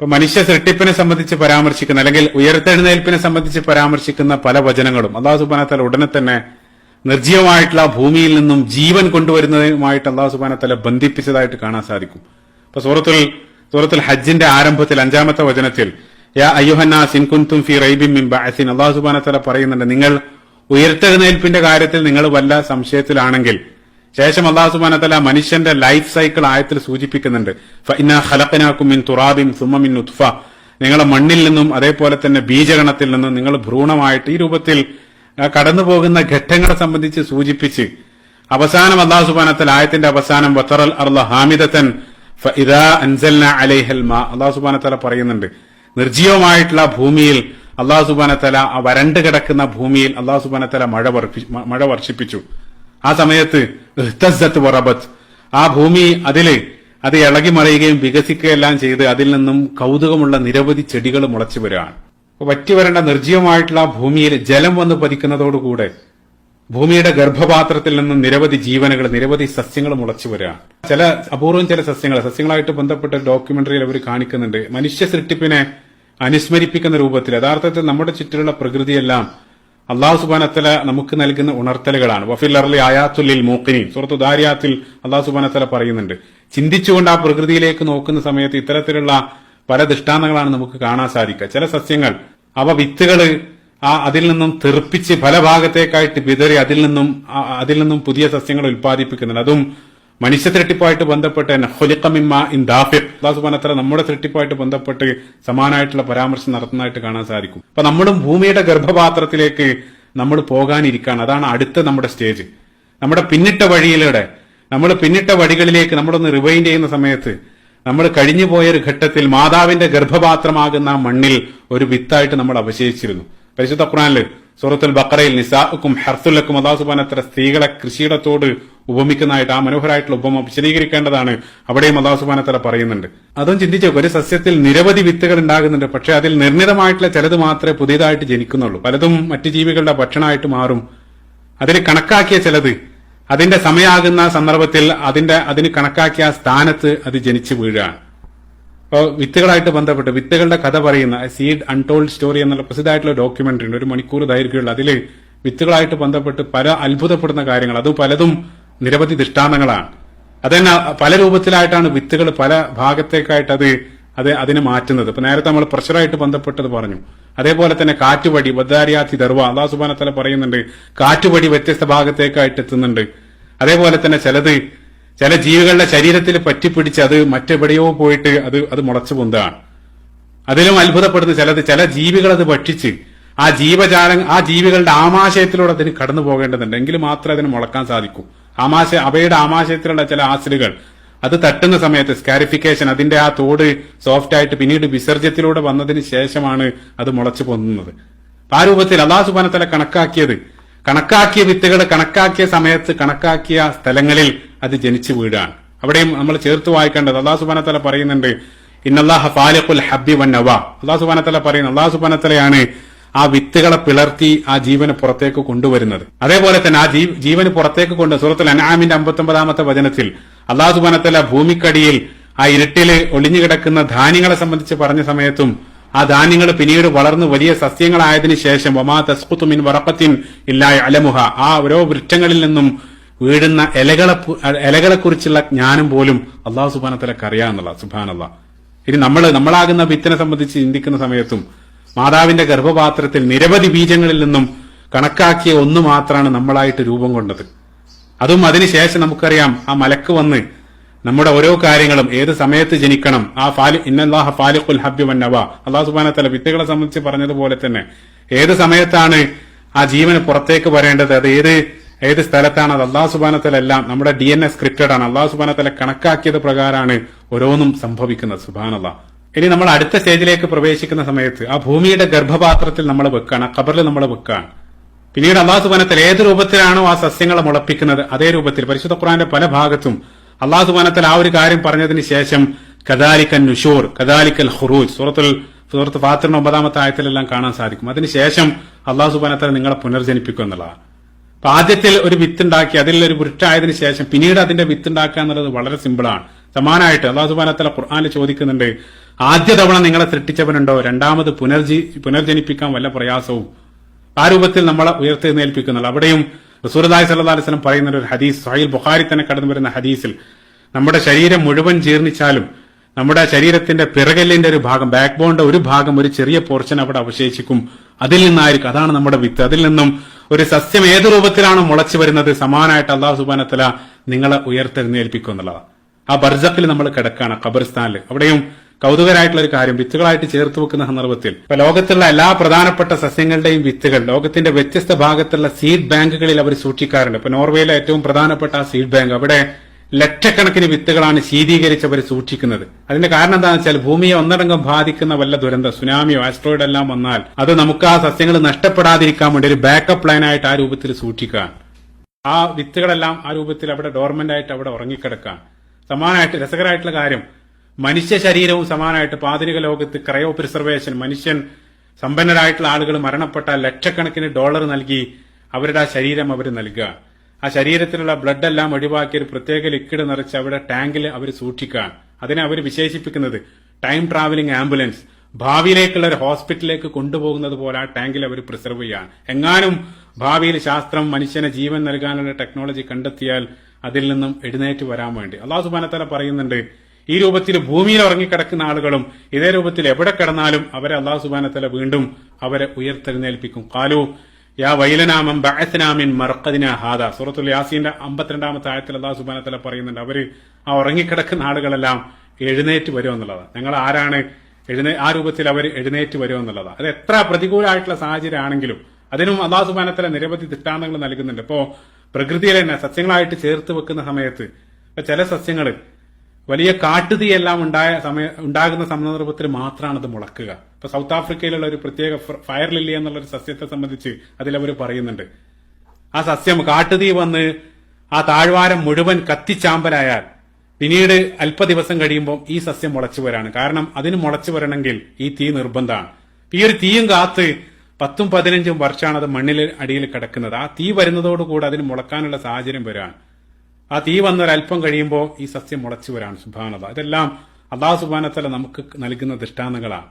ഇപ്പൊ മനുഷ്യ സൃഷ്ടിപ്പിനെ സംബന്ധിച്ച് പരാമർശിക്കുന്ന അല്ലെങ്കിൽ ഉയർത്തെഴുന്നേൽപ്പിനെ സംബന്ധിച്ച് പരാമർശിക്കുന്ന പല വചനങ്ങളും അള്ളാഹു സുബാനത്തല ഉടനെ തന്നെ നിർജീവമായിട്ടുള്ള ഭൂമിയിൽ നിന്നും ജീവൻ കൊണ്ടുവരുന്നതുമായിട്ട് അള്ളാഹു സുബാനത്തല ബന്ധിപ്പിച്ചതായിട്ട് കാണാൻ സാധിക്കും. ഇപ്പൊ സൂറത്തുൽ സൂറത്തുൽ ഹജ്ജിന്റെ ആരംഭത്തിൽ അഞ്ചാമത്തെ വചനത്തിൽ യാ മിൻ ബഅസിൻ അള്ളാഹു സുബാനത്തല പറയുന്നുണ്ട് നിങ്ങൾ ഉയർത്തെഴുന്നേൽപ്പിന്റെ കാര്യത്തിൽ നിങ്ങൾ വല്ല സംശയത്തിലാണെങ്കിൽ ശേഷം അള്ളാഹു സുബാനത്തല മനുഷ്യന്റെ ലൈഫ് സൈക്കിൾ ആയത്തിൽ സൂചിപ്പിക്കുന്നുണ്ട്. ഫഇന്നാ ഖലഖനാകും മിൻ തുറാബിൻ സുമ്മ മിൻ നുത്ഫ. നിങ്ങളെ മണ്ണിൽ നിന്നും അതേപോലെ തന്നെ ബീജഗണത്തിൽ നിന്നും നിങ്ങൾ ഭ്രൂണമായിട്ട് ഈ രൂപത്തിൽ കടന്നു പോകുന്ന ഘട്ടങ്ങളെ സംബന്ധിച്ച് സൂചിപ്പിച്ച് അവസാനം അള്ളാഹു സുബാനത്തൽ ആയത്തിന്റെ അവസാനം വത്തറൽ അർല ഹാമിദത്തൻ ഫഇദാ അൻസൽന അലൈഹൽ മാ പറയുന്നുണ്ട്. നിർജീവമായിട്ടുള്ള ഭൂമിയിൽ അള്ളാഹു ആ വരണ്ട് കിടക്കുന്ന ഭൂമിയിൽ അള്ളാഹു സുബാനത്തല മഴ മഴ വർഷിപ്പിച്ചു. ആ സമയത്ത് ഇഹ്തസ്സത്ത് വറബത്ത്. ആ ഭൂമി അതിൽ അത് ഇളകി മറിയുകയും വികസിക്കുകയെല്ലാം ചെയ്ത് അതിൽ നിന്നും കൗതുകമുള്ള നിരവധി ചെടികൾ മുളച്ചു വരികയാണ്. വറ്റി വരേണ്ട നിർജീവമായിട്ടുള്ള ആ ഭൂമിയിൽ ജലം വന്ന് പതിക്കുന്നതോടുകൂടെ ഭൂമിയുടെ ഗർഭപാത്രത്തിൽ നിന്നും നിരവധി ജീവനുകൾ നിരവധി സസ്യങ്ങൾ മുളച്ചു വരികയാണ്. ചില അപൂർവം ചില സസ്യങ്ങൾ സസ്യങ്ങളായിട്ട് ബന്ധപ്പെട്ട ഡോക്യുമെന്ററിയിൽ അവർ കാണിക്കുന്നുണ്ട്. മനുഷ്യ സൃഷ്ടിപ്പിനെ അനുസ്മരിപ്പിക്കുന്ന രൂപത്തിൽ യഥാർത്ഥത്തിൽ നമ്മുടെ ചുറ്റിലുള്ള പ്രകൃതിയെല്ലാം അള്ളാഹു സുബാനത്തല നമുക്ക് നൽകുന്ന ഉണർത്തലുകളാണ്. വഫിൽ അർലി ആയാത്തുല്ലിൽ മൂക്കിനി സുഹൃത്തു ദാരിയാത്തിൽ അള്ളാഹു സുബാനത്തല പറയുന്നുണ്ട്. ചിന്തിച്ചുകൊണ്ട് ആ പ്രകൃതിയിലേക്ക് നോക്കുന്ന സമയത്ത് ഇത്തരത്തിലുള്ള പല ദൃഷ്ടാന്തങ്ങളാണ് നമുക്ക് കാണാൻ സാധിക്കുക. ചില സസ്യങ്ങൾ അവ വിത്തുകൾ ആ അതിൽ നിന്നും തെറിപ്പിച്ച് പല ഭാഗത്തേക്കായിട്ട് വിതറി അതിൽ നിന്നും അതിൽ നിന്നും പുതിയ സസ്യങ്ങൾ ഉൽപ്പാദിപ്പിക്കുന്നുണ്ട്. അതും മനുഷ്യ തൃട്ടിപ്പായിട്ട് ബന്ധപ്പെട്ട് തന്നെ ഹൊലിക്കമിമ്മ ഇൻ ദാഫിർ അള്ളാഹുബാനത്ര നമ്മുടെ തൃട്ടിപ്പായിട്ട് ബന്ധപ്പെട്ട് സമാനമായിട്ടുള്ള പരാമർശം നടത്തുന്നതായിട്ട് കാണാൻ സാധിക്കും. അപ്പൊ നമ്മളും ഭൂമിയുടെ ഗർഭപാത്രത്തിലേക്ക് നമ്മൾ പോകാനിരിക്കുകയാണ് അതാണ് അടുത്ത നമ്മുടെ സ്റ്റേജ്. നമ്മുടെ പിന്നിട്ട വഴിയിലൂടെ നമ്മൾ പിന്നിട്ട വഴികളിലേക്ക് നമ്മളൊന്ന് റിവൈൻഡ് ചെയ്യുന്ന സമയത്ത് നമ്മൾ കഴിഞ്ഞു പോയൊരു ഘട്ടത്തിൽ മാതാവിന്റെ ഗർഭപാത്രമാകുന്ന മണ്ണിൽ ഒരു വിത്തായിട്ട് നമ്മൾ അവശേഷിച്ചിരുന്നു. പരിശുദ്ധ ഖുറാനിൽ സൂറത്തുൽ ബക്കറയിൽ നിസാഖും ഹർസുലക്കും അള്ളാഹു അത്ര സ്ത്രീകളെ കൃഷിയിടത്തോട് ഉപമിക്കുന്നതായിട്ട് ആ മനോഹരമായിട്ടുള്ള ഉപമ വിശദീകരിക്കേണ്ടതാണ്. അവിടെയും അള്ളാഹു അത്ര പറയുന്നുണ്ട്. അതും ചിന്തിച്ചു ഒരു സസ്യത്തിൽ നിരവധി വിത്തുകൾ ഉണ്ടാകുന്നുണ്ട്. പക്ഷെ അതിൽ നിർണിതമായിട്ടുള്ള ചിലത് മാത്രമേ പുതിയതായിട്ട് ജനിക്കുന്നുള്ളൂ. പലതും മറ്റു ജീവികളുടെ ഭക്ഷണമായിട്ട് മാറും. അതിൽ കണക്കാക്കിയ ചിലത് അതിന്റെ സമയാകുന്ന സന്ദർഭത്തിൽ അതിന്റെ അതിന് കണക്കാക്കിയ സ്ഥാനത്ത് അത് ജനിച്ചു വീഴുകയാണ്. അപ്പോൾ വിത്തുകളായിട്ട് ബന്ധപ്പെട്ട് വിത്തുകളുടെ കഥ പറയുന്ന സീഡ് അൺടോൾഡ് സ്റ്റോറി എന്നുള്ള പ്രസിദ്ധമായിട്ടുള്ള ഡോക്യുമെന്ററി ഉണ്ട് ഒരു മണിക്കൂർ ദൈർഘ്യമുള്ള. അതിൽ വിത്തുകളായിട്ട് ബന്ധപ്പെട്ട് പല അത്ഭുതപ്പെടുന്ന കാര്യങ്ങൾ. അത് പലതും നിരവധി ദൃഷ്ടാന്തങ്ങളാണ്. അതന്നെ പല രൂപത്തിലായിട്ടാണ് വിത്തുകൾ പല ഭാഗത്തേക്കായിട്ട് അത് അത് അതിനെ മാറ്റുന്നത്. ഇപ്പൊ നേരത്തെ നമ്മൾ പ്രഷറായിട്ട് ബന്ധപ്പെട്ടത് പറഞ്ഞു. അതേപോലെ തന്നെ കാറ്റുപടി ബദ്ദാരിയാത്തി ദർവ അള്ളാഹു സുബാനത്തല പറയുന്നുണ്ട് കാറ്റുപടി വ്യത്യസ്ത ഭാഗത്തേക്കായിട്ട് എത്തുന്നുണ്ട്. അതേപോലെ തന്നെ ചിലത് ചില ജീവികളുടെ ശരീരത്തിൽ പറ്റിപ്പിടിച്ച് അത് മറ്റെവിടെയോ പോയിട്ട് അത് അത് മുളച്ചു പൊന്താണ് അതിലും അത്ഭുതപ്പെടുന്ന ചിലത് ചില ജീവികൾ അത് ഭക്ഷിച്ച് ആ ജീവജാലം ആ ജീവികളുടെ ആമാശയത്തിലൂടെ അതിന് കടന്നു പോകേണ്ടതുണ്ട്. എങ്കിൽ മാത്രമേ അതിന് മുളക്കാൻ സാധിക്കൂ. ആമാശ അവയുടെ ആമാശയത്തിലുള്ള ചില ആസിലുകൾ അത് തട്ടുന്ന സമയത്ത് സ്കാരിഫിക്കേഷൻ അതിന്റെ ആ തോട് സോഫ്റ്റ് ആയിട്ട് പിന്നീട് വിസർജ്യത്തിലൂടെ വന്നതിന് ശേഷമാണ് അത് മുളച്ചു പൊന്നുന്നത് ആ രൂപത്തിൽ അള്ളാഹു സുബാനത്തല കണക്കാക്കിയത് കണക്കാക്കിയ വിത്തുകൾ കണക്കാക്കിയ സമയത്ത് കണക്കാക്കിയ സ്ഥലങ്ങളിൽ അത് ജനിച്ചു വീടാണ്. അവിടെയും നമ്മൾ ചേർത്ത് വായിക്കേണ്ടത് അള്ളാഹു സുബാനത്തല പറയുന്നുണ്ട് ഇന്നല്ലാഹ ഫാലിഖുൽ ഹബ്ബി വൻ നവ. അള്ളാഹു സുബാനത്തല പറയുന്നു അള്ളാഹു സുബാനത്തലയാണ് ആ വിത്തുകളെ പിളർത്തി ആ ജീവന് പുറത്തേക്ക് കൊണ്ടുവരുന്നത്. അതേപോലെ തന്നെ ആ ജീവന് പുറത്തേക്ക് കൊണ്ട് സൂറത്തുൽ അനാമിന്റെ അമ്പത്തൊമ്പതാമത്തെ വചനത്തിൽ അള്ളാഹു സുബാനത്തല ഭൂമിക്കടിയിൽ ആ ഇരുട്ടിൽ ഒളിഞ്ഞുകിടക്കുന്ന ധാന്യങ്ങളെ സംബന്ധിച്ച് പറഞ്ഞ സമയത്തും ആ ധാന്യങ്ങൾ പിന്നീട് വളർന്ന് വലിയ സസ്യങ്ങളായതിനു ശേഷം ഒമാ തസ്കുത്തുമിൻ വറപ്പത്തിൻ ഇല്ലായ അലമുഹ ആ ഓരോ വൃക്ഷങ്ങളിൽ നിന്നും വീഴുന്ന ഇലകളെ ഇലകളെക്കുറിച്ചുള്ള ജ്ഞാനം പോലും അള്ളാഹു സുബാനത്തലക്ക് അറിയാമെന്നുള്ള സുബാനല്ല ഇനി നമ്മൾ നമ്മളാകുന്ന വിത്തിനെ സംബന്ധിച്ച് ചിന്തിക്കുന്ന സമയത്തും മാതാവിന്റെ ഗർഭപാത്രത്തിൽ നിരവധി ബീജങ്ങളിൽ നിന്നും കണക്കാക്കിയ ഒന്ന് മാത്രമാണ് നമ്മളായിട്ട് രൂപം കൊണ്ടത്. അതും അതിനുശേഷം നമുക്കറിയാം ആ മലക്ക് വന്ന് നമ്മുടെ ഓരോ കാര്യങ്ങളും ഏത് സമയത്ത് ജനിക്കണം ആ ഫാലി ഇന്നല്ലാഹ ഫാലിഖുൽ ഹബ്ബി വന്നവ അള്ളാഹു സുബാനത്തല വിത്തുകളെ സംബന്ധിച്ച് പറഞ്ഞതുപോലെ തന്നെ ഏത് സമയത്താണ് ആ ജീവന് പുറത്തേക്ക് വരേണ്ടത് അത് ഏത് ഏത് സ്ഥലത്താണ് അത്? അള്ളാഹു സുബാനത്തലെല്ലാം നമ്മുടെ ഡി എൻ എ സ്ക്രിപ്റ്റഡ് ആണ്. അള്ളാഹു സുബാനത്തല കണക്കാക്കിയത് പ്രകാരമാണ് ഓരോന്നും സംഭവിക്കുന്നത്. സുബാനല്ല ഇനി നമ്മൾ അടുത്ത സ്റ്റേജിലേക്ക് പ്രവേശിക്കുന്ന സമയത്ത് ആ ഭൂമിയുടെ ഗർഭപാത്രത്തിൽ നമ്മൾ വെക്കാണ് ആ ഖബറിൽ നമ്മൾ വെക്കാണ്. പിന്നീട് അള്ളാഹു സുബാനത്തിൽ ഏത് രൂപത്തിലാണോ ആ സസ്യങ്ങളെ മുളപ്പിക്കുന്നത് അതേ രൂപത്തിൽ. പരിശുദ്ധ ഖുറാന്റെ പല ഭാഗത്തും അള്ളാഹു സുബാനത്തിൽ ആ ഒരു കാര്യം പറഞ്ഞതിന് ശേഷം കദാലിക്കൻ നുഷൂർ കദാലിക്കൽ ഹുറൂജ് സൂറത്തുൽ സുഹൃത്ത് ഫാത്തിറിന് ഒമ്പതാമത്തെ ആയത്തിലെല്ലാം കാണാൻ സാധിക്കും. അതിനുശേഷം അള്ളാഹു സുബാനത്തിൽ നിങ്ങളെ പുനർജനിപ്പിക്കും എന്നുള്ളതാണ്. ആദ്യത്തിൽ ഒരു വിത്തുണ്ടാക്കി അതിൽ ഒരു വൃക്ഷായതിനു ശേഷം പിന്നീട് അതിന്റെ വിത്തുണ്ടാക്കുക എന്നുള്ളത് വളരെ സിമ്പിളാണ്. സമാനമായിട്ട് അള്ളാഹു സുബാനത്തല ഖുർആാനിൽ ചോദിക്കുന്നുണ്ട് ആദ്യ തവണ നിങ്ങളെ സൃഷ്ടിച്ചവനുണ്ടോ? രണ്ടാമത് പുനർജി പുനർജനിപ്പിക്കാൻ വല്ല പ്രയാസവും? ആ രൂപത്തിൽ നമ്മളെ ഉയർത്തെഴുന്നേൽപ്പിക്കുന്നുള്ളൂ അവിടെയും റസൂർദായ് സല്ലാ അലിസ്ലം പറയുന്ന ഒരു ഹദീസ്. സഹീൽ ബുഖാരി തന്നെ കടന്നു വരുന്ന ഹദീസിൽ നമ്മുടെ ശരീരം മുഴുവൻ ജീർണിച്ചാലും നമ്മുടെ ശരീരത്തിന്റെ പിറകല്ലിന്റെ ഒരു ഭാഗം ബാക്ക് ബോണിന്റെ ഒരു ഭാഗം ഒരു ചെറിയ പോർഷൻ അവിടെ അവശേഷിക്കും. അതിൽ നിന്നായിരിക്കും അതാണ് നമ്മുടെ വിത്ത്. അതിൽ നിന്നും ഒരു സസ്യം ഏത് രൂപത്തിലാണ് മുളച്ചു വരുന്നത് സമാനായിട്ട് അള്ളാഹു സുബാനത്തല നിങ്ങളെ ഉയർത്തെഴുന്നേൽപ്പിക്കും എന്നുള്ളതാണ് ആ ബർജക്കിൽ നമ്മൾ കിടക്കാണ് ഖബർസ്ഥാനിൽ അവിടെയും കൗതുകരായിട്ടുള്ള ഒരു കാര്യം വിത്തുകളായിട്ട് ചേർത്ത് വെക്കുന്ന സന്ദർഭത്തിൽ. ഇപ്പൊ ലോകത്തുള്ള എല്ലാ പ്രധാനപ്പെട്ട സസ്യങ്ങളുടെയും വിത്തുകൾ ലോകത്തിന്റെ വ്യത്യസ്ത ഭാഗത്തുള്ള സീഡ് ബാങ്കുകളിൽ അവർ സൂക്ഷിക്കാറുണ്ട്. ഇപ്പൊ നോർവേയിലെ ഏറ്റവും പ്രധാനപ്പെട്ട ആ സീഡ് ബാങ്ക് അവിടെ ലക്ഷക്കണക്കിന് വിത്തുകളാണ് ശീതീകരിച്ചവർ സൂക്ഷിക്കുന്നത്. അതിന്റെ കാരണം എന്താണെന്ന് വെച്ചാൽ ഭൂമിയെ ഒന്നടങ്കം ബാധിക്കുന്ന വല്ല ദുരന്തം സുനാമിയോ ആസ്ട്രോയിഡ് എല്ലാം വന്നാൽ അത് നമുക്ക് ആ സസ്യങ്ങൾ നഷ്ടപ്പെടാതിരിക്കാൻ വേണ്ടി ഒരു ബാക്കപ്പ് പ്ലാനായിട്ട് ആ രൂപത്തിൽ സൂക്ഷിക്കാൻ ആ വിത്തുകളെല്ലാം ആ രൂപത്തിൽ അവിടെ ഡോർമെന്റ് ആയിട്ട് അവിടെ ഉറങ്ങിക്കിടക്കാൻ സമാനമായിട്ട് രസകരമായിട്ടുള്ള കാര്യം മനുഷ്യ ശരീരവും സമാനമായിട്ട് ആധുനിക ലോകത്ത് ക്രയോ പ്രിസർവേഷൻ മനുഷ്യൻ സമ്പന്നരായിട്ടുള്ള ആളുകൾ മരണപ്പെട്ട ലക്ഷക്കണക്കിന് ഡോളർ നൽകി അവരുടെ ആ ശരീരം അവർ നൽകുക. ആ ശരീരത്തിലുള്ള ബ്ലഡ് എല്ലാം ഒഴിവാക്കി ഒരു പ്രത്യേക ലിക്വിഡ് നിറച്ച് അവിടെ ടാങ്കിൽ അവർ സൂക്ഷിക്കുകയാണ്. അതിനെ അവർ വിശേഷിപ്പിക്കുന്നത് ടൈം ട്രാവലിംഗ് ആംബുലൻസ്. ഭാവിയിലേക്കുള്ള ഒരു ഹോസ്പിറ്റലിലേക്ക് കൊണ്ടുപോകുന്നത് പോലെ ആ ടാങ്കിൽ അവർ പ്രിസർവ് ചെയ്യുകയാണ്. എങ്ങാനും ഭാവിയിൽ ശാസ്ത്രം മനുഷ്യന് ജീവൻ നൽകാനുള്ള ടെക്നോളജി കണ്ടെത്തിയാൽ അതിൽ നിന്നും എഴുന്നേറ്റ് വരാൻ വേണ്ടി. അള്ളാഹു സുബാനത്തല പറയുന്നുണ്ട് ഈ രൂപത്തിൽ ഭൂമിയിൽ ഉറങ്ങിക്കിടക്കുന്ന ആളുകളും ഇതേ രൂപത്തിൽ എവിടെ കിടന്നാലും അവരെ അള്ളാഹു സുബാനത്തല വീണ്ടും അവരെ ഉയർത്തെഴുന്നേൽപ്പിക്കും. കാലു യാ വൈലനാമം ബഅസ്നാമിൻ മർക്കദിന ഹാദ. സൂറത്തുൽ യാസീന്റെ അമ്പത്തിരണ്ടാമത്തെ ആയത്തിൽ അള്ളാഹു സുബാനത്തല പറയുന്നുണ്ട് അവർ ആ ഉറങ്ങിക്കിടക്കുന്ന ആളുകളെല്ലാം എഴുന്നേറ്റ് വരും എന്നുള്ളതാണ് ഞങ്ങൾ ആരാണ് എഴുന്നേ ആ രൂപത്തിൽ അവർ എഴുന്നേറ്റ് വരും എന്നുള്ളതാണ് അത് എത്ര പ്രതികൂലമായിട്ടുള്ള സാഹചര്യം ആണെങ്കിലും അതിനും അള്ളാഹു സുബാനത്തല നിരവധി ദൃഷ്ടാന്തങ്ങൾ നൽകുന്നുണ്ട്. ഇപ്പോ പ്രകൃതിയിൽ തന്നെ സസ്യങ്ങളായിട്ട് ചേർത്ത് വെക്കുന്ന സമയത്ത് ചില സസ്യങ്ങൾ വലിയ കാട്ടുതീയെല്ലാം ഉണ്ടായ സമയ ഉണ്ടാകുന്ന സന്ദർഭത്തിൽ മാത്രമാണ് അത് മുളക്കുക. ഇപ്പൊ സൗത്ത് ആഫ്രിക്കയിലുള്ള ഒരു പ്രത്യേക ഫയർ ലില്ലി എന്നുള്ള ഒരു സസ്യത്തെ സംബന്ധിച്ച് അതിലവർ പറയുന്നുണ്ട്. ആ സസ്യം കാട്ടുതീ വന്ന് ആ താഴ്വാരം മുഴുവൻ കത്തിച്ചാമ്പലായാൽ പിന്നീട് അല്പ ദിവസം കഴിയുമ്പോൾ ഈ സസ്യം മുളച്ചു വരാണ്. കാരണം അതിന് മുളച്ചു വരണമെങ്കിൽ ഈ തീ നിർബന്ധമാണ്. ഈ ഒരു തീയും കാത്ത് പത്തും പതിനഞ്ചും വർഷമാണ് അത് മണ്ണിൽ അടിയിൽ കിടക്കുന്നത്. ആ തീ വരുന്നതോടുകൂടി അതിന് മുളക്കാനുള്ള സാഹചര്യം വരാണ്. ആ തീ വന്ന ഒരല്പം കഴിയുമ്പോൾ ഈ സസ്യം മുളച്ചു വരാണ് സുഭാനത ഇതെല്ലാം അള്ളാഹു സുബാനത്തല നമുക്ക് നൽകുന്ന ദൃഷ്ടാന്തങ്ങളാണ്.